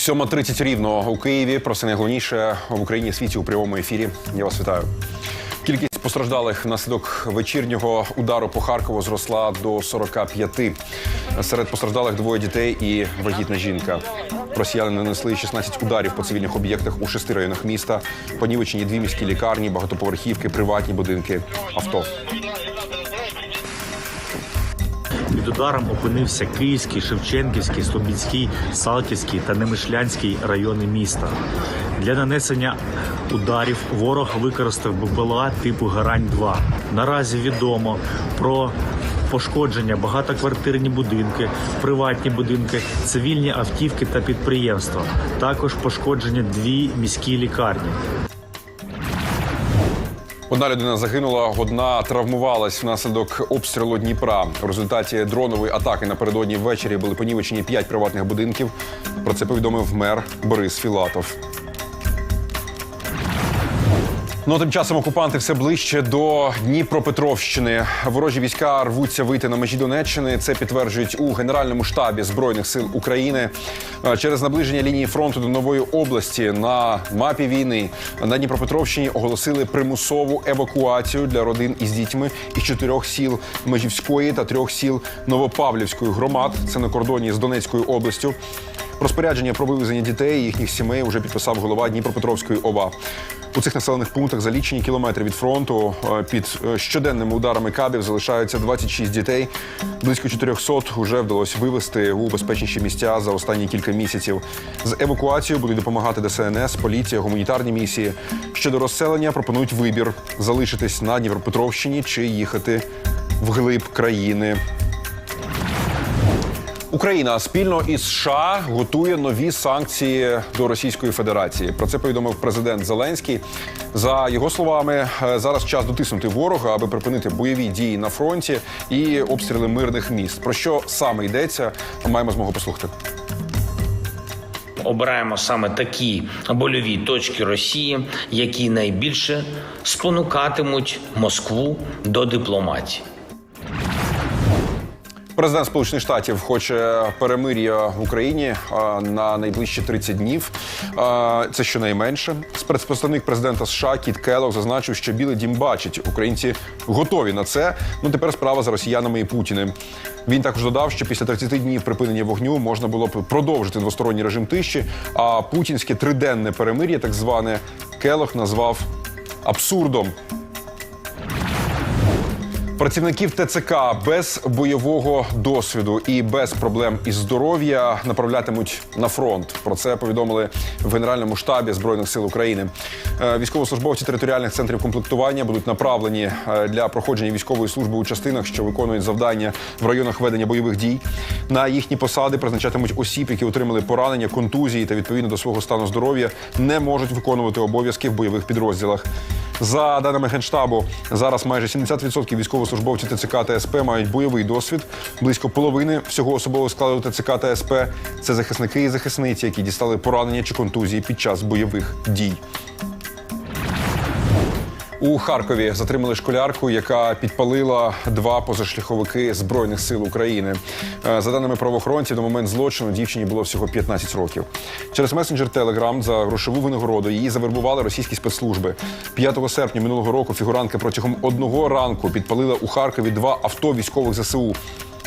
7.30 рівно у Києві. Про це найголовніше в Україні світі у прямому ефірі. Я вас вітаю. Кількість постраждалих внаслідок вечірнього удару по Харкову зросла до 45. Серед постраждалих двоє дітей і вагітна жінка. Росіяни нанесли 16 ударів по цивільних об'єктах у шести районах міста. Понівечені дві міські лікарні, багатоповерхівки, приватні будинки, авто. Ударом опинився Київський, Шевченківський, Слобідський, Салтівський та Немишлянський райони міста. Для нанесення ударів ворог використав БПЛА типу Гарань-2. Наразі відомо про пошкодження багатоквартирні будинки, приватні будинки, цивільні автівки та підприємства. Також пошкодження дві міські лікарні. Одна людина загинула, одна травмувалась внаслідок обстрілу Дніпра. В результаті дронової атаки напередодні ввечері були понівечені п'ять приватних будинків. Про це повідомив мер Борис Філатов. Ну, тим часом окупанти все ближче до Дніпропетровщини. Ворожі війська рвуться вийти на межі Донеччини. Це підтверджують у Генеральному штабі Збройних сил України. Е, Через наближення лінії фронту до нової області на мапі війни на Дніпропетровщині оголосили примусову евакуацію для родин із дітьми із чотирьох сіл Межівської та трьох сіл Новопавлівської громад. Це на кордоні з Донецькою областю. Розпорядження про вивезення дітей і їхніх сімей вже підписав голова Дніпропетровської ОВА. У цих населених пунктах за лічені кілометри від фронту е, під е, щоденними ударами кабів залишаються 26 дітей. Близько 400 вже вдалося вивезти у безпечніші місця за останні кілька місяців. З евакуацією будуть допомагати ДСНС, поліція, гуманітарні місії. Щодо розселення пропонують вибір залишитись на Дніпропетровщині чи їхати вглиб країни. Україна спільно із США готує нові санкції до Російської Федерації. Про це повідомив президент Зеленський. За його словами, е, зараз час дотиснути ворога, аби припинити бойові дії на фронті і обстріли мирних міст. Про що саме йдеться? Маємо змогу послухати. Обираємо саме такі больові точки Росії, які найбільше спонукатимуть Москву до дипломатії. Президент Сполучених Штатів хоче перемир'я в Україні на найближчі 30 днів. Це щонайменше. Спецпредставник президента США Кіт Келлог зазначив, що Білий Дім бачить, українці готові на це. Ну тепер справа за росіянами і Путіним. Він також додав, що після 30 днів припинення вогню можна було б продовжити двосторонній режим тиші. А путінське триденне перемир'я, так зване, Келлог назвав абсурдом. Працівників ТЦК без бойового досвіду і без проблем із здоров'я направлятимуть на фронт. Про це повідомили в Генеральному штабі збройних сил України. Е, Військовослужбовці територіальних центрів комплектування будуть направлені е, для проходження військової служби у частинах, що виконують завдання в районах ведення бойових дій. На їхні посади призначатимуть осіб, які отримали поранення, контузії та відповідно до свого стану здоров'я не можуть виконувати обов'язки в бойових підрозділах. За даними генштабу, зараз майже 70% військовослужбовців ТЦК та СП мають бойовий досвід. Близько половини всього особового складу ТЦК та СП – це захисники і захисниці, які дістали поранення чи контузії під час бойових дій. У Харкові затримали школярку, яка підпалила два позашляховики збройних сил України. Е, За даними правоохоронців, до момент злочину дівчині було всього 15 років. Через месенджер Телеграм за грошову винагороду її завербували російські спецслужби. 5 серпня минулого року фігурантка протягом одного ранку підпалила у Харкові два авто військових ЗСУ.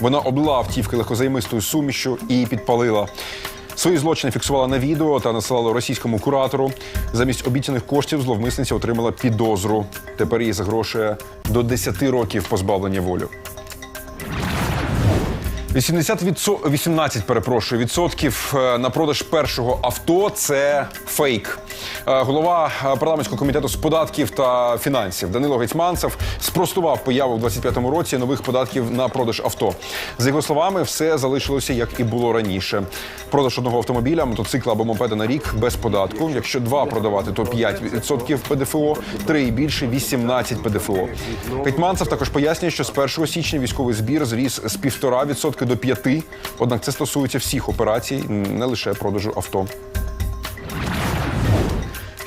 Вона облила автівки легкозаймистою сумішю і підпалила. Свої злочини фіксувала на відео та насилала російському куратору. Замість обіцяних коштів зловмисниця отримала підозру. Тепер їй загрошує до 10 років позбавлення волі. 80 відсо... 18, перепрошую, відсотків е, на продаж першого авто це фейк. Е, Голова е, парламентського комітету з податків та фінансів Данило Гетьманцев спростував появу в 25-му році нових податків на продаж авто. За його словами, все залишилося як і було раніше. Продаж одного автомобіля, мотоцикла або мопеда на рік без податку. Якщо два продавати, то 5% ПДФО, три і більше 18 ПДФО. Гетьманцев також пояснює, що з 1 січня військовий збір зріс з 1,5% до 5%. Однак це стосується всіх операцій, не лише продажу авто.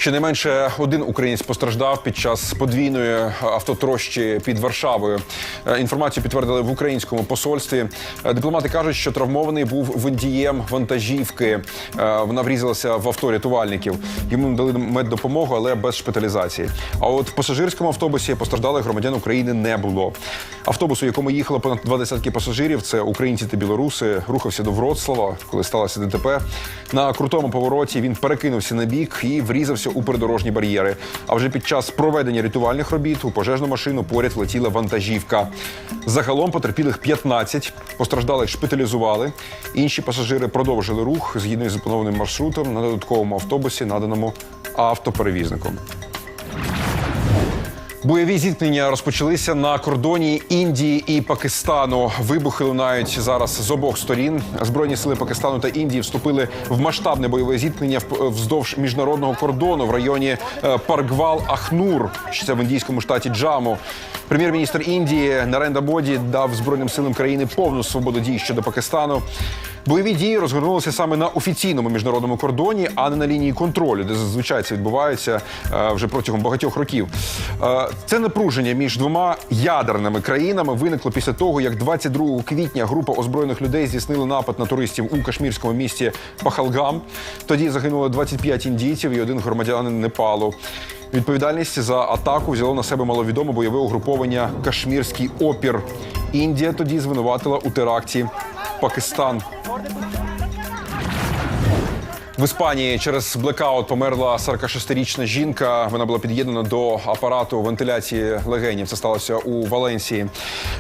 Щонайменше один українець постраждав під час подвійної автотрощі під Варшавою. Е, Інформацію підтвердили в українському посольстві. Е, Дипломати кажуть, що травмований був водієм вантажівки. Е, Вона врізалася в авто рятувальників. Йому надали меддопомогу, але без шпиталізації. А от в пасажирському автобусі постраждалих громадян України не було. Автобус, у якому їхало понад два десятки пасажирів, це українці та білоруси, рухався до Вроцлава, коли сталося ДТП. На крутому повороті він перекинувся на бік і врізався у придорожні бар'єри. А вже під час проведення рятувальних робіт у пожежну машину поряд влетіла вантажівка. Загалом потерпілих 15, постраждалих шпиталізували. Інші пасажири продовжили рух згідно із запланованим маршрутом на додатковому автобусі, наданому автоперевізником. Бойові зіткнення розпочалися на кордоні Індії і Пакистану. Вибухи лунають зараз з обох сторін. Збройні сили Пакистану та Індії вступили в масштабне бойове зіткнення вздовж міжнародного кордону в районі е, Парквал Ахнур, що це в індійському штаті Джаму. Прем'єр-міністр Індії Наренда Моді дав збройним силам країни повну свободу дій щодо Пакистану. Бойові дії розгорнулися саме на офіційному міжнародному кордоні, а не на лінії контролю, де зазвичай це відбувається е, вже протягом багатьох років. Е, Це напруження між двома ядерними країнами виникло після того, як 22 квітня група озброєних людей здійснила напад на туристів у кашмірському місті Пахалгам. Тоді загинуло 25 індійців і один громадянин Непалу. Відповідальність за атаку взяло на себе маловідоме бойове угруповання Кашмірський опір. Індія тоді звинуватила у теракті Пакистан. В Іспанії через блекаут померла 46-річна жінка. Вона була під'єднана до апарату вентиляції легенів. Це сталося у Валенсії.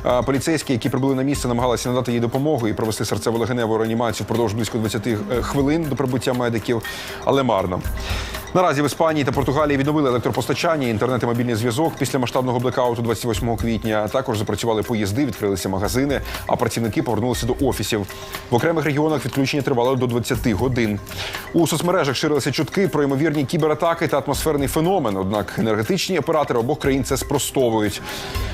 Е, Поліцейські, які прибули на місце, намагалися надати їй допомогу і провести серцево-легеневу реанімацію впродовж близько 20 хвилин до прибуття медиків, але марно. Наразі в Іспанії та Португалії відновили електропостачання, інтернет і мобільний зв'язок після масштабного блекауту 28 квітня. Також запрацювали поїзди, відкрилися магазини, а працівники повернулися до офісів. В окремих регіонах відключення тривало до 20 годин. У соцмережах ширилися чутки про ймовірні кібератаки та атмосферний феномен. Однак енергетичні оператори обох країн це спростовують.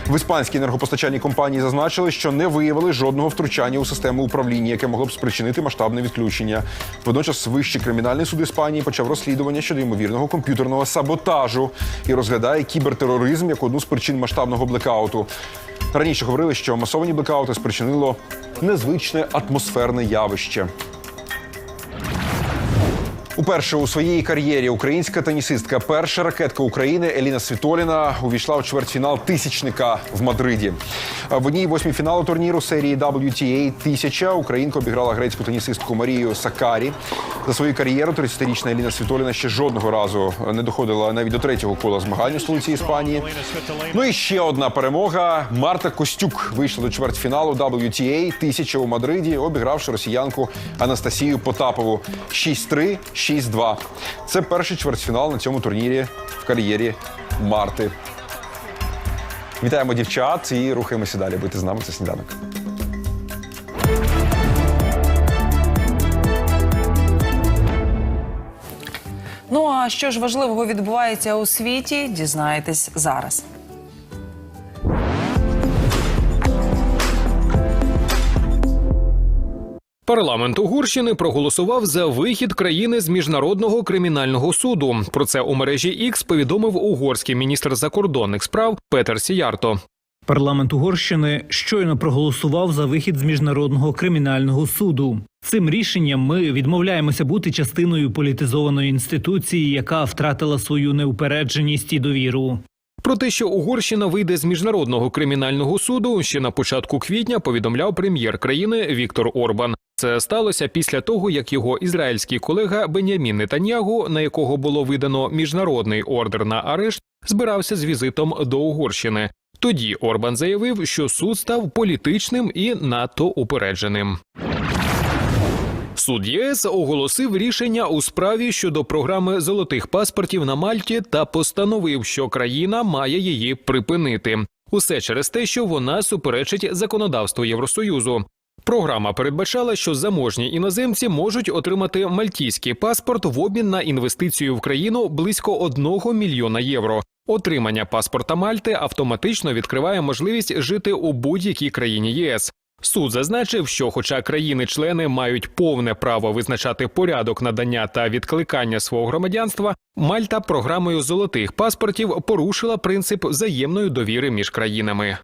В іспанській енергопостачальній компанії зазначили, що не виявили жодного втручання у систему управління, яке могло б спричинити масштабне відключення. Водночас вищий кримінальний суд Іспанії почав розслідування щодо ймовірного комп'ютерного саботажу і розглядає кібертероризм як одну з причин масштабного блекауту. Раніше говорили, що масовані блекаути спричинило незвичне атмосферне явище. Уперше у своїй кар'єрі українська тенісистка, перша ракетка України Еліна Світоліна увійшла у чвертьфінал тисячника в Мадриді. В одній восьмій фіналу турніру серії WTA 1000 Українка обіграла грецьку тенісистку Марію Сакарі. За свою кар'єру 30-річна Еліна Світоліна ще жодного разу не доходила навіть до третього кола змагань у столиці Іспанії. Ну і ще одна перемога. Марта Костюк вийшла до чвертьфіналу WTA 1000 у Мадриді, обігравши росіянку Анастасію Потапову 6-3, 6-2. Це перший чвертьфінал на цьому турнірі в кар'єрі Марти. Вітаємо дівчат і рухаємося далі. Будьте з нами це сніданок. Ну а що ж важливого відбувається у світі, дізнаєтесь зараз. Парламент Угорщини проголосував за вихід країни з міжнародного кримінального суду. Про це у мережі X повідомив угорський міністр закордонних справ Петер Сіярто. Парламент Угорщини щойно проголосував за вихід з міжнародного кримінального суду. Цим рішенням ми відмовляємося бути частиною політизованої інституції, яка втратила свою неупередженість і довіру. Про те, що Угорщина вийде з міжнародного кримінального суду, ще на початку квітня повідомляв прем'єр країни Віктор Орбан. Це сталося після того, як його ізраїльський колега Бенямін Нетаньягу, на якого було видано міжнародний ордер на арешт, збирався з візитом до Угорщини. Тоді Орбан заявив, що суд став політичним і надто упередженим. Суд ЄС оголосив рішення у справі щодо програми золотих паспортів на Мальті та постановив, що країна має її припинити. Усе через те, що вона суперечить законодавству Євросоюзу. Програма передбачала, що заможні іноземці можуть отримати мальтійський паспорт в обмін на інвестицію в країну близько 1 мільйона євро. Отримання паспорта Мальти автоматично відкриває можливість жити у будь-якій країні ЄС. Суд зазначив, що, хоча країни-члени мають повне право визначати порядок надання та відкликання свого громадянства, Мальта програмою золотих паспортів порушила принцип взаємної довіри між країнами.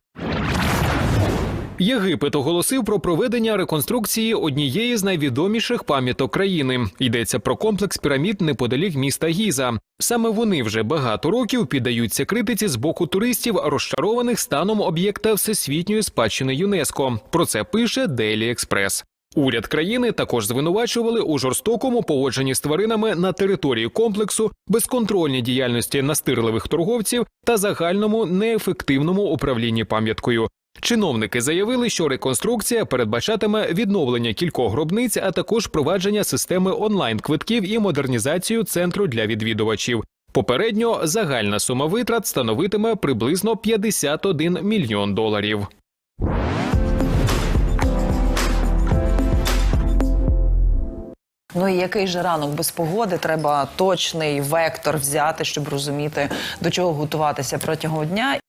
Єгипет оголосив про проведення реконструкції однієї з найвідоміших пам'яток країни. Йдеться про комплекс пірамід неподалік міста Гіза. Саме вони вже багато років піддаються критиці з боку туристів, розчарованих станом об'єкта всесвітньої спадщини ЮНЕСКО. Про це пише Daily Express. Уряд країни також звинувачували у жорстокому поводженні з тваринами на території комплексу, безконтрольній діяльності настирливих торговців та загальному неефективному управлінні пам'яткою. Чиновники заявили, що реконструкція передбачатиме відновлення кількох гробниць, а також впровадження системи онлайн-квитків і модернізацію центру для відвідувачів. Попередньо загальна сума витрат становитиме приблизно 51 мільйон доларів. Ну і який же ранок без погоди? Треба точний вектор взяти, щоб розуміти, до чого готуватися протягом дня.